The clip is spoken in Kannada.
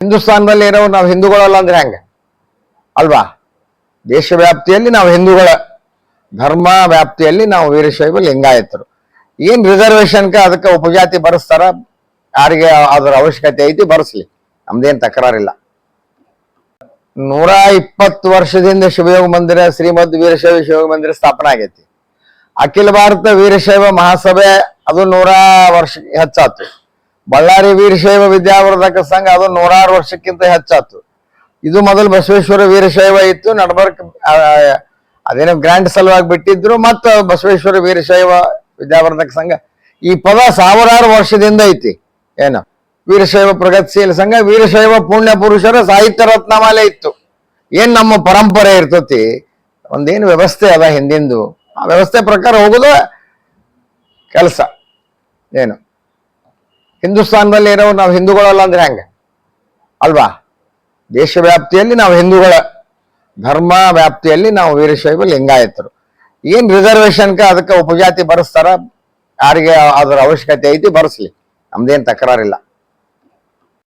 ಹಿಂದೂಸ್ತಾನದಲ್ಲಿ ಇರೋ ನಾವು ಹಿಂದೂಗಳಲ್ಲ ಅಂದ್ರೆ ಹೆಂಗೆ? ಅಲ್ವಾ? ದೇಶ ವ್ಯಾಪ್ತಿಯಲ್ಲಿ ನಾವು ಹಿಂದೂಗಳ ಧರ್ಮ ವ್ಯಾಪ್ತಿಯಲ್ಲಿ ನಾವು ವೀರಶೈವ ಲಿಂಗಾಯತರು. ಏನ್ ರಿಸರ್ವೇಶನ್ಕ ಅದಕ್ಕೆ ಉಪಜಾತಿ ಬರೆಸ್ತಾರ? ಯಾರಿಗೆ ಅದರ ಅವಶ್ಯಕತೆ ಐತಿ ಬರೆಸ್ಲಿ. ನಮ್ದೇನ್ ತಕರಾರಿಲ್ಲ. ನೂರ ಇಪ್ಪತ್ತು ವರ್ಷದಿಂದ ಶಿವಯೋಗ ಮಂದಿರ, ಶ್ರೀಮದ್ ವೀರಶೈವ ಶಿವಯೋಗ ಮಂದಿರ ಸ್ಥಾಪನೆ ಆಗೈತಿ. ಅಖಿಲ ಭಾರತ ವೀರಶೈವ ಮಹಾಸಭೆ ಅದು ನೂರ ವರ್ಷ ಹೆಚ್ಚಾತು. ಬಳ್ಳಾರಿ ವೀರಶೈವ ವಿದ್ಯಾವರ್ಧಕ ಸಂಘ ಅದು ನೂರಾರು ವರ್ಷಕ್ಕಿಂತ ಹೆಚ್ಚಾತು. ಇದು ಮೊದಲು ಬಸವೇಶ್ವರ ವೀರಶೈವ ಇತ್ತು, ನಡಬರ್ಕ್ ಅದೇನೋ ಗ್ರ್ಯಾಂಡ್ ಸಲುವಾಗಿ ಬಿಟ್ಟಿದ್ರು, ಮತ್ತು ಬಸವೇಶ್ವರ ವೀರಶೈವ ವಿದ್ಯಾವರ್ಧಕ ಸಂಘ ಈ ಪದ ಸಾವಿರಾರು ವರ್ಷದಿಂದ ಐತಿ. ಏನು? ವೀರಶೈವ ಪ್ರಗತಿಶೀಲ ಸಂಘ, ವೀರಶೈವ ಪುಣ್ಯ ಪುರುಷರ ಸಾಹಿತ್ಯ ರತ್ನಮಾಲೆ ಇತ್ತು. ಏನು ನಮ್ಮ ಪರಂಪರೆ ಇರ್ತತಿ? ಒಂದೇನು ವ್ಯವಸ್ಥೆ ಅದ ಹಿಂದಿಂದು. ಆ ವ್ಯವಸ್ಥೆ ಪ್ರಕಾರ ಹೋಗೋದು ಕೆಲಸ. ಏನು? ಹಿಂದೂಸ್ತಾನದಲ್ಲಿ ಇರೋ ನಾವು ಹಿಂದೂಗಳಲ್ಲ ಅಂದ್ರೆ ಹೆಂಗೆ? ಅಲ್ವಾ? ದೇಶ ವ್ಯಾಪ್ತಿಯಲ್ಲಿ ನಾವು ಹಿಂದೂಗಳ, ಧರ್ಮ ವ್ಯಾಪ್ತಿಯಲ್ಲಿ ನಾವು ವೀರಶೈವ ಲಿಂಗಾಯತರು. ಏನು ರಿಸರ್ವೇಷನ್ಗೆ ಅದಕ್ಕೆ ಉಪಜಾತಿ ಬರೆಸ್ತಾರ? ಯಾರಿಗೆ ಅದರ ಅವಶ್ಯಕತೆ ಐತಿ? ಬರೆಸ್ಲಿ. ನಮ್ದೇನ್ ತಕರಾರಿಲ್ಲ.